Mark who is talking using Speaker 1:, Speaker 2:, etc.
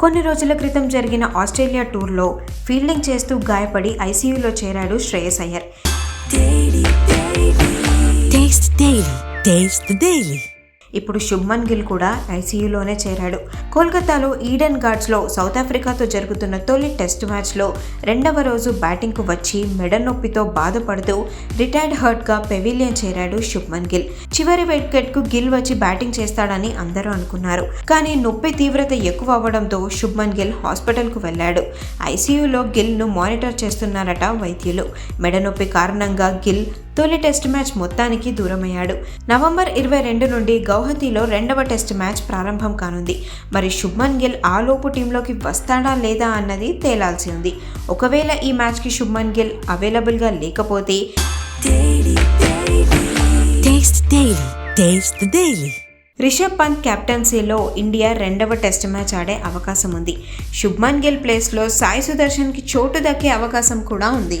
Speaker 1: కొన్ని రోజుల క్రితం జరిగిన ఆస్ట్రేలియా టూర్లో ఫీల్డింగ్ చేస్తూ గాయపడి ఐసీయూలో చేరాడు శ్రేయస్ అయ్యర్. ఇప్పుడు శుభ్మన్ గిల్ కూడా ఐసీయూలోనే చేరాడు. కోల్కతాలో ఈడెన్ గార్డ్స్లో సౌత్ ఆఫ్రికాతో జరుగుతున్న తొలి టెస్ట్ మ్యాచ్లో రెండవ రోజు బ్యాటింగ్కు వచ్చి మెడ నొప్పితో బాధపడుతూ రిటైర్డ్ హర్ట్గా పెవిలియన్ చేరాడు శుభ్మన్ గిల్. చివరి వికెట్కు గిల్ వచ్చి బ్యాటింగ్ చేస్తాడని అందరూ అనుకున్నారు. కానీ నొప్పి తీవ్రత ఎక్కువ అవ్వడంతో శుభ్మన్ గిల్ హాస్పిటల్కు వెళ్ళాడు. ఐసీయూలో గిల్ను మానిటర్ చేస్తున్నారట వైద్యులు. మెడ నొప్పి కారణంగా గిల్ తొలి టెస్ట్ మ్యాచ్ మొత్తానికి దూరమయ్యాడు. నవంబర్ ఇరవై రెండు నుండి గౌహతిలో రెండవ టెస్ట్ మ్యాచ్ ప్రారంభం కానుంది. మరి శుభ్మన్ గిల్ ఆ లోపు టీంలోకి వస్తాడా లేదా అన్నది తేలాల్సి ఉంది. ఒకవేళ ఈ మ్యాచ్కి శుభ్మన్ గిల్ అవైలబుల్గా లేకపోతే. రిషబ్ పంత్ కెప్టెన్సీలో ఇండియా రెండవ టెస్ట్ మ్యాచ్ ఆడే అవకాశం ఉంది. శుభ్మన్ గిల్ ప్లేస్లో సాయి సుదర్శన్కి చోటు దక్కే అవకాశం కూడా ఉంది.